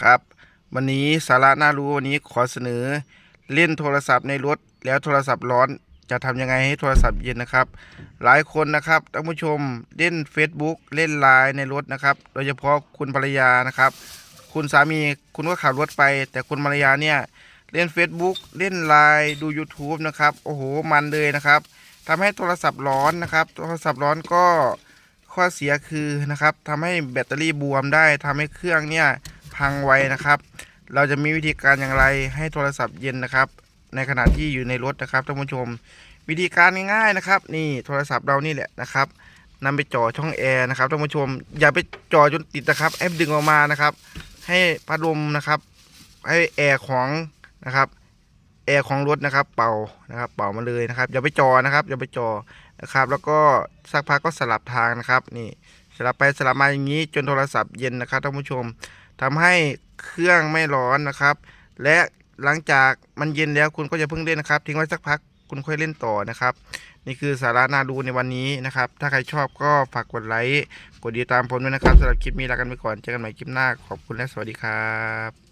ครับ วันนี้สาระน่ารู้วันนี้ขอเสนอ เล่นโทรศัพท์ในรถ แล้วโทรศัพท์ร้อนจะทำยังไงให้โทรศัพท์เย็นนะครับ หลายคนนะครับท่านผู้ชมเล่น Facebook เล่นไลน์ในรถนะครับ โดยเฉพาะคุณภรรยานะครับ คุณสามีคุณก็ขับรถไป แต่คุณภรรยาเนี่ยเล่น Facebook เล่นไลน์ดู YouTube นะครับโอ้โหมันเลยนะครับทำให้โทรศัพท์ร้อนนะครับ โทรศัพท์ร้อนก็ข้อเสียคือนะครับทำให้แบตเตอรี่บวมได้ทำให้เครื่องเนี่ย พังไวนะครับ เราจะมีวิธีการอย่างไรให้โทรศัพท์เย็นนะครับ ในขณะที่อยู่ในรถนะครับท่านผู้ชม วิธีการง่ายๆนะครับ นี่โทรศัพท์เรานี่แหละนะครับนำไปจ่อช่องแอร์นะครับท่านผู้ชม อย่าไปจ่อจนติดนะครับให้ดึงออกมานะครับ ให้พัดลมนะครับให้แอร์ของนะครับแอร์ของรถนะครับ เป่านะครับ เป่ามาเลยนะครับ อย่าไปจอนะครับ อย่าไปจอนะครับ แล้วก็สักพักก็สลับทางนะครับ นี่สลับไปสลับมาอย่างนี้จนโทรศัพท์เย็นนะครับท่านผู้ชม ทำให้เครื่องไม่ร้อนนะครับ และหลังจากมันเย็นแล้วคุณก็จะเพิ่งเล่นนะครับ ทิ้งไว้สักพักคุณค่อยเล่นต่อนะครับ นี่คือสาระน่าดูในวันนี้นะครับ ถ้าใครชอบก็ฝากกดไลค์กดติดตามผมด้วยนะครับสำหรับคลิปนี้ลากันไปก่อนเจอกันใหม่คลิปหน้าขอบคุณและสวัสดีครับ